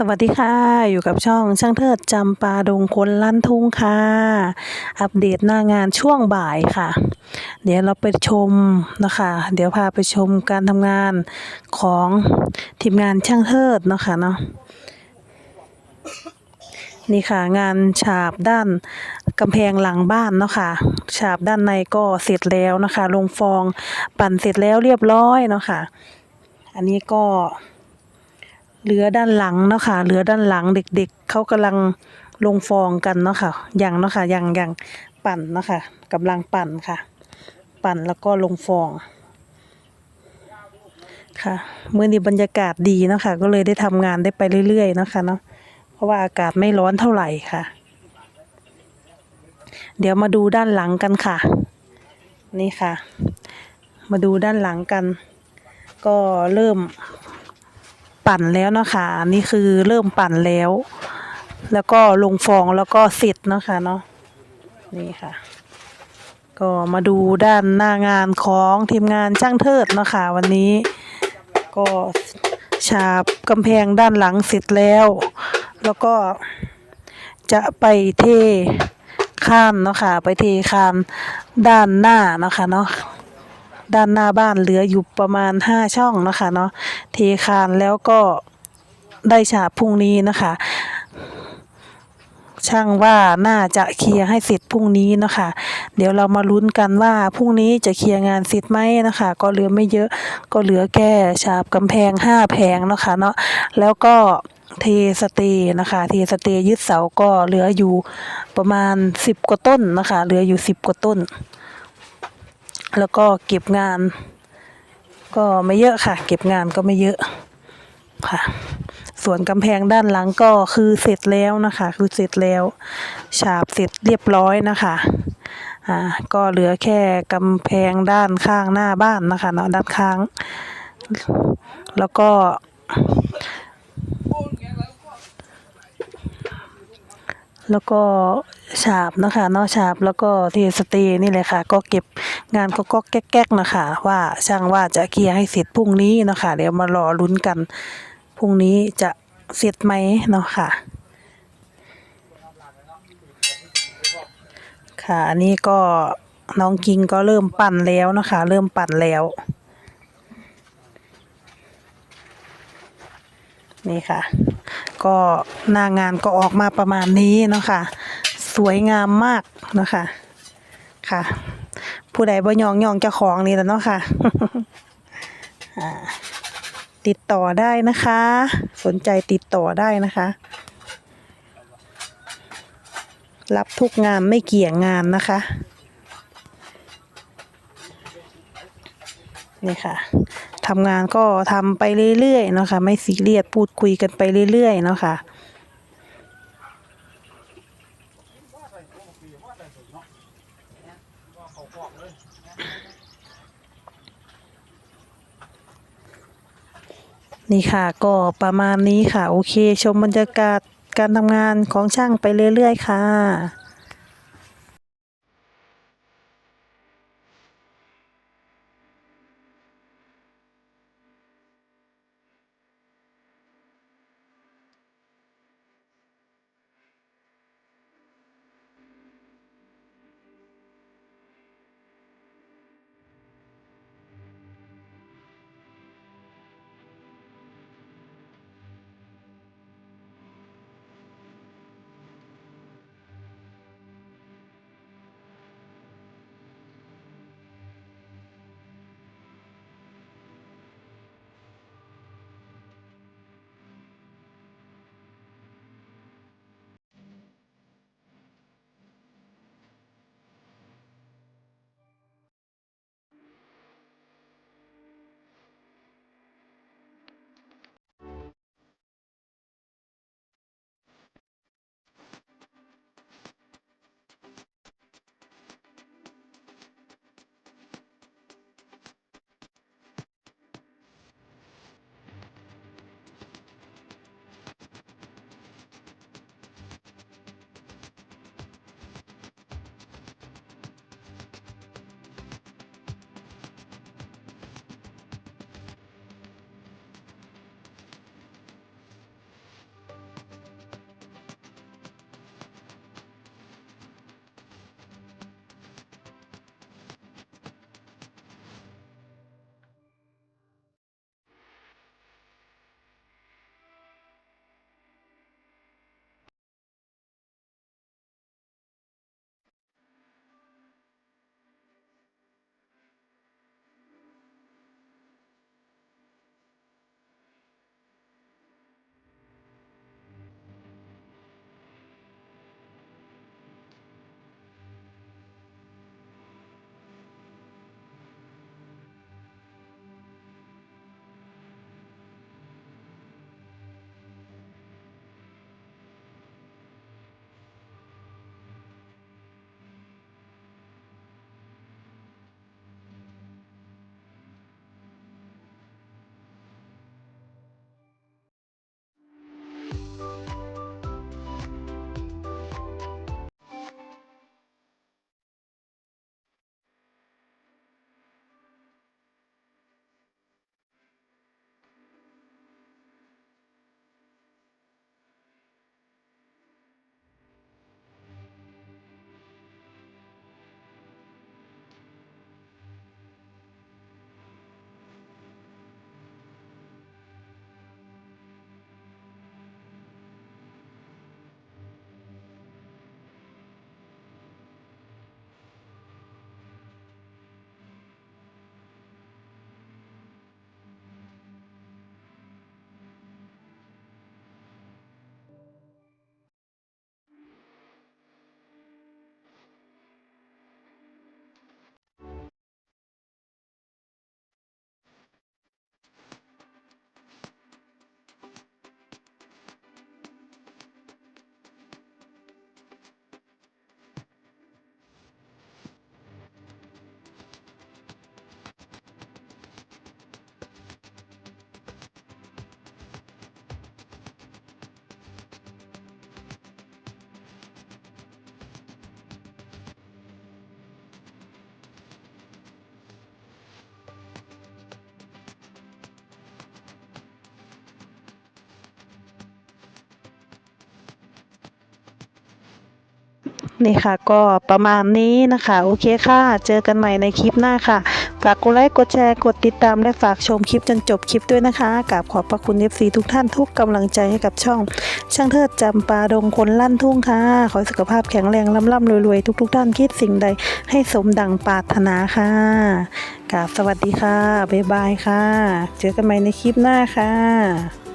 สวัสดีค่ะ อยู่กับช่องช่างเทิดจำปาดงคนลั่นทุ่งค่ะ อัปเดตหน้างานช่วงบ่ายค่ะ เดี๋ยวเราไปชมนะคะ เดี๋ยวพาไปชมการทำงานของทีมงานช่างเทิดเนาะคะเนาะนี่ค่ะ งานฉาบด้านกำแพงหลังบ้านเนาะค่ะ ฉาบด้านในก็เสร็จแล้วนะคะ ลงฟองปั่นเสร็จแล้วเรียบร้อยเนาะค่ะ อันนี้ก็ เหลือด้านหลังเนาะค่ะเหลือด้านหลังเด็กๆเขากำลังลงฟองกันเนาะค่ะยังเนาะค่ะยังยังปั่นเนาะค่ะกำลังปั่นค่ะ ปั่นแล้วก็ลงฟองค่ะเมื่อนี้บรรยากาศดีเนาะค่ะก็เลยได้ทำงานได้ไปเรื่อยๆเนาะค่ะเนาะเพราะว่าอากาศไม่ร้อนเท่าไหร่ค่ะ เดี๋ยวมาดูด้านหลังกันค่ะ นี่ค่ะ มาดูด้านหลังกัน ก็เริ่ม ปั่นแล้วนะคะนี่คือเริ่มปั่นแล้ว แล้วก็ลงฟองแล้วก็เสร็จนะคะเนาะนี่ค่ะ ก็มาดูด้านหน้างานของทีมงานช่างเทิดนะคะวันนี้ ก็ฉาบกำแพงด้านหลังเสร็จแล้ว แล้วก็จะไปเทคานเนาะค่ะไปเทคานด้านหน้านะคะเนาะ ด้านหน้าบ้านเหลืออยู่ประมาณห้าช่องนะคะเนาะเทคานแล้วก็ได้ฉาบพรุ่งนี้นะคะ ช่างว่าน่าจะเคลียร์ให้เสร็จพรุ่งนี้นะคะ เดี๋ยวเรามาลุ้นกันว่าพรุ่งนี้จะเคลียร์งานเสร็จไหมนะคะ ก็เหลือไม่เยอะก็เหลือแค่ฉาบกำแพงห้าแผงนะคะเนาะแล้วก็เทสเตย์นะคะเทสเตย์ยึดเสาก็เหลืออยู่ประมาณสิบกว่าต้นนะคะ เหลืออยู่สิบกว่าต้น แล้วก็เก็บงาน ก็ไม่เยอะค่ะ เก็บงานก็ไม่เยอะค่ะ ส่วนกำแพงด้านหลังก็คือเสร็จแล้วนะคะ คือเสร็จแล้ว ฉาบเสร็จเรียบร้อยนะคะอ่าก็เหลือแค่กำแพงด้านข้างหน้าบ้านนะคะเนาะด้านข้าง แล้วก็ แล้วก็ฉาบนะคะเนาะฉาบแล้วก็ที่สตย์นี่เลยค่ะ ก็เก็บงานก็ก็แก๊กๆนะคะ ว่าช่างว่าจะเคลียร์ให้เสร็จพรุ่งนี้เนาะคะ เดี๋ยวมารอลุ้นกันพรุ่งนี้จะเสร็จไหมเนาะค่ะ ค่ะอันนี้ก็น้องกิงก็เริ่มปั่นแล้วนะคะ เริ่มปั่นแล้ว นี่ค่ะ ก็หน้างานก็ออกมาประมาณนี้เนาะค่ะ สวยงามมากเนาะค่ะค่ะ ผู้ใดบ่ยองยองเจ้าของนี่แหล้วเนาะค่ะอ่าติดต่อได้นะคะ สนใจติดต่อได้นะคะ รับทุกงานไม่เกี่ยงงานนะคะ นี่ค่ะ ทำงานก็ทำไปเรื่อยๆเนาะค่ะไม่ซีเรียสพูดคุยกันไปเรื่อยๆเนาะค่ะนี่ค่ะก็ประมาณนี้ค่ะ โอเค ชมบรรยากาศการทำงานของช่างไปเรื่อย ๆ ค่ะ นี่ค่ะก็ประมาณนี้นะคะ โอเคค่ะ เจอกันใหม่ในคลิปหน้าค่ะ ฝากกดไลค์กดแชร์กดติดตามและฝากชมคลิปจนจบคลิปด้วยนะคะกราบขอบพระคุณ FC ทุกท่านทุกกำลังใจให้กับช่อง ช่างเทิดจำปาดงคนลั่นทุ่งค่ะ ขอสุขภาพแข็งแรงล่ำล่ำรวยๆทุก ๆ ท่านคิดสิ่งใดให้สมดังปรารถนาค่ะกราบสวัสดีค่ะบ๊ายบายค่ะ เจอกันใหม่ในคลิปหน้าค่ะ